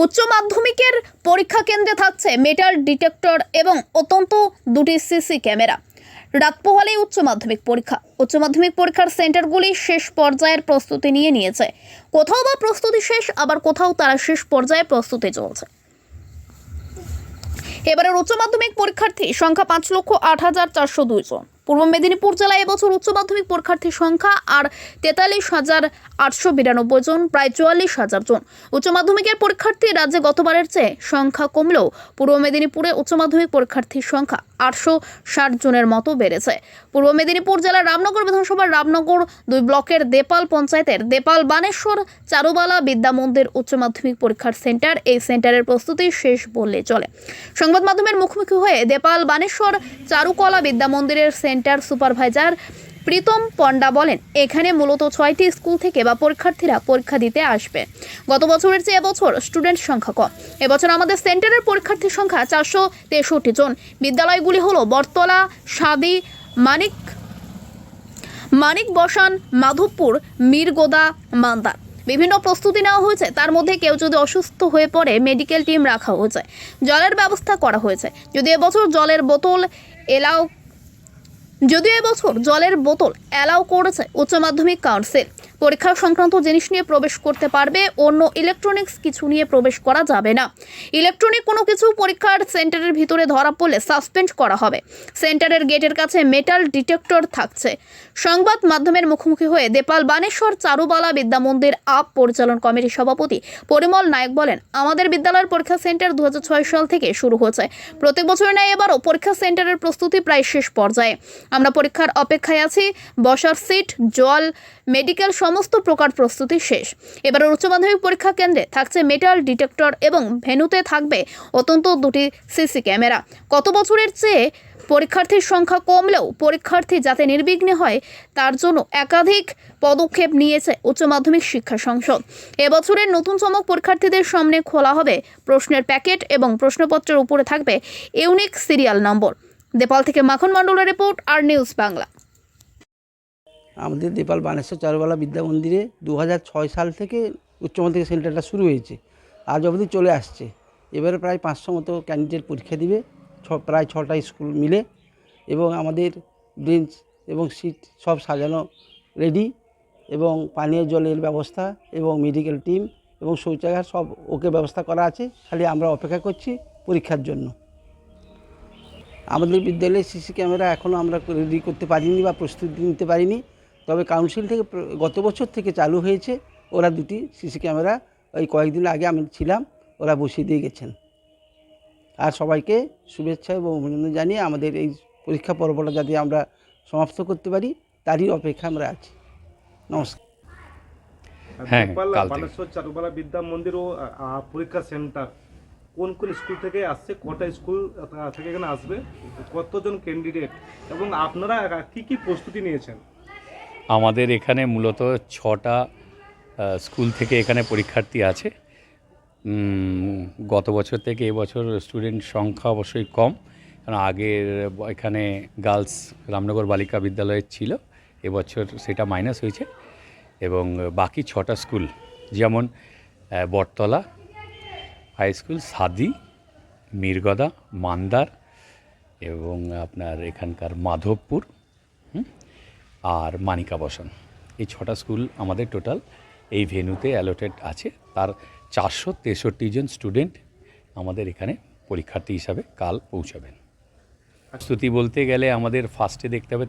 উচ্চ মাধ্যমিকের পরীক্ষা কেন্দ্রে থাকছে মেটাল ডিটেক্টর এবং অত্যন্ত দুটি সিসি ক্যামেরা। রাত পোহালেই উচ্চ মাধ্যমিক পরীক্ষা। উচ্চ মাধ্যমিক পরীক্ষার সেন্টারগুলি শেষ পর্যায়ের প্রস্তুতি নিয়ে নিয়েছে। কোথাও বা প্রস্তুতি শেষ, আবার কোথাও তারা শেষ পর্যায়ে প্রস্তুতি চলছে। এবারের উচ্চ মাধ্যমিক পরীক্ষার্থী সংখ্যা পাঁচ লক্ষ আট হাজার চারশো দুই জন। পূর্ব মেদিনীপুর জেলায় এবছর উচ্চ মাধ্যমিক পরীক্ষার্থীর সংখ্যা আর তেতাল্লিশ হাজার আটশো বিরানব্বই জন, প্রায় চুয়াল্লিশ হাজার জন। উচ্চ মাধ্যমিকের পরীক্ষার্থী রাজ্যে গতবারের চেয়ে সংখ্যা কমলেও পূর্ব মেদিনীপুরে উচ্চ মাধ্যমিক পরীক্ষার্থীর সংখ্যা আটশো ষাট জনের মতো বেড়েছে। পূর্ব মেদিনীপুর জেলার রামনগর বিধানসভার রামনগর দুই ব্লকের দেপাল পঞ্চায়েতের দেপাল বানেশ্বর চারুবালা বিদ্যা মন্দির উচ্চ মাধ্যমিক পরীক্ষার সেন্টার এই সেন্টারের প্রস্তুতি শেষ বললে চলে। সংবাদ মাধ্যমের মুখোমুখি হয়ে দেপাল বানেশ্বর চারুকলা বিদ্যা মন্দিরের সেন্টার সুপারভাইজার প্রীতম পণ্ডা বলেন, এখানে মূলত ছয়টি স্কুল থেকে বা পরীক্ষার্থীরা পরীক্ষা দিতে আসবে। গত বছরের চেয়ে এবছর স্টুডেন্ট সংখ্যা কম। এবছর আমাদের সেন্টারের পরীক্ষার্থীর সংখ্যা চারশো তেষট্টি জন। বিদ্যালয়গুলি হলো বটতলা, সাদি, মানিক মানিক বসান, মাধবপুর, মিরগোদা মান্দার বিভিন্ন প্রস্তুতি নেওয়া হয়েছে। তার মধ্যে কেউ যদি অসুস্থ হয়ে পড়ে, মেডিকেল টিম রাখা হয়েছে। জলের ব্যবস্থা করা হয়েছে। যদি এবছর জলের বোতল এলাও যদিও এবছর জলের বোতল অ্যালাউ করেছে উচ্চ মাধ্যমিক কাউন্সিল। পরীক্ষা সংক্রান্ত জিনিস নিয়ে প্রবেশ করতে পারবে, অন্য ইলেকট্রনিক্স কিছু নিয়ে প্রবেশ করা যাবে না। ইলেকট্রনিক কোনো কিছু পরীক্ষার সেন্টারের ভিতরে ধরা পড়লে সাসপেন্ড করা হবে। সেন্টারের গেটের কাছে মেটাল ডিটেক্টর থাকছে। সংবাদ মাধ্যমের মুখোমুখি হয়ে দেপাল বানেশ্বর চারুবালা বিদ্যা মন্দির আপ পরিচালন কমিটির সভাপতি পরিমল নায়ক বলেন, আমাদের বিদ্যালয়ের পরীক্ষা সেন্টার দু হাজার ছয় সাল থেকে শুরু হয়েছে। প্রত্যেক বছরের ন্যায় এবারও পরীক্ষা সেন্টারের প্রস্তুতি প্রায় শেষ পর্যায়ে। আমরা পরীক্ষার অপেক্ষায় আছি। বসার সিট, জল মেডিকেল সমস্ত প্রকার প্রস্তুতি শেষ। এবার উচ্চ মাধ্যমিক পরীক্ষা কেন্দ্রে থাকছে মেটাল ডিটেক্টর এবং ভেনুতে থাকবে অত্যন্ত দুটি সিসি ক্যামেরা। কত বছরের চেয়ে পরীক্ষার্থীর সংখ্যা কমলেও পরীক্ষার্থী যাতে নির্বিঘ্নে হয়, তার জন্য একাধিক পদক্ষেপ নিয়েছে উচ্চ মাধ্যমিক শিক্ষা সংসদ। এবছরের নতুন চমক পরীক্ষার্থীদের সামনে খোলা হবে প্রশ্নের প্যাকেট এবং প্রশ্নপত্রের উপরে থাকবে ইউনিক সিরিয়াল নম্বর। দেপাল থেকে মাখন মণ্ডলের রিপোর্ট, আর নিউজ বাংলা। আমাদের দেপাল বানেশ্বর চারুবালা বিদ্যা মন্দিরে দু সাল থেকে উচ্চ মাধ্যমিক সেন্টারটা শুরু হয়েছে। আজ অবধি চলে আসছে। এবারে প্রায় পাঁচশো মতো ক্যান্ডিডেট পরীক্ষা দিবে, ছ, প্রায় ছটা স্কুল মিলে এবং আমাদের বেঞ্চ এবং সিট সব সাজানো রেডি এবং পানীয় জলের ব্যবস্থা এবং মেডিকেল টিম এবং শৌচাগার সব ওকে ব্যবস্থা করা আছে। খালি আমরা অপেক্ষা করছি পরীক্ষার জন্য। আমাদের বিদ্যালয়ে সিসি ক্যামেরা এখনও আমরা রেডি করতে পারিনি বা প্রস্তুতি নিতে পারিনি। তবে কাউন্সিল থেকে গত বছর থেকে চালু হয়েছে। ওরা দুটি সিসি ক্যামেরা। ওই কয়েকদিন আগে আমি ছিলাম ওরা বসিয়ে দিয়ে গেছেন। আর সবাইকে শুভেচ্ছা এবং অভিনন্দন জানিয়ে আমাদের এই পরীক্ষা পর্বটা যাতে আমরা সমাপ্ত করতে পারি তারই অপেক্ষা আমরা আছি। নমস্কার। হ্যাঁ, চারুবালা বিদ্যা মন্দির ও পরীক্ষা সেন্টার কোন কোন স্কুল থেকে আসছে কটা স্কুল থেকে এখানে আসবে কতজন ক্যান্ডিডেট এবং আপনারা কি কি প্রস্তুতি নিয়েছেন? আমাদের এখানে মূলত ছটা স্কুল থেকে এখানে পরীক্ষার্থী আছে। গত বছর থেকে এবছর স্টুডেন্ট সংখ্যা অবশ্যই কম কারণ আগের এখানে গার্লস রামনগর বালিকা বিদ্যালয়ের ছিল এবছর সেটা মাইনাস হয়েছে। এবং বাকি ছটা স্কুল যেমন বটতলা হাই স্কুল সাদি মিরগদা মান্দার এবং আপনার এখানকার মাধবপুর হুম, আর মানিকা বসন। এই ছটা স্কুল আমাদের টোটাল এই ভেনুতে অ্যালোটেড আছে। তার চারশো তেষট্টি জন স্টুডেন্ট আমাদের এখানে পরীক্ষার্থী হিসাবে কাল পৌঁছাবেন। প্রস্তুতি বলতে গেলে আমাদের ফার্স্টে দেখতে হবে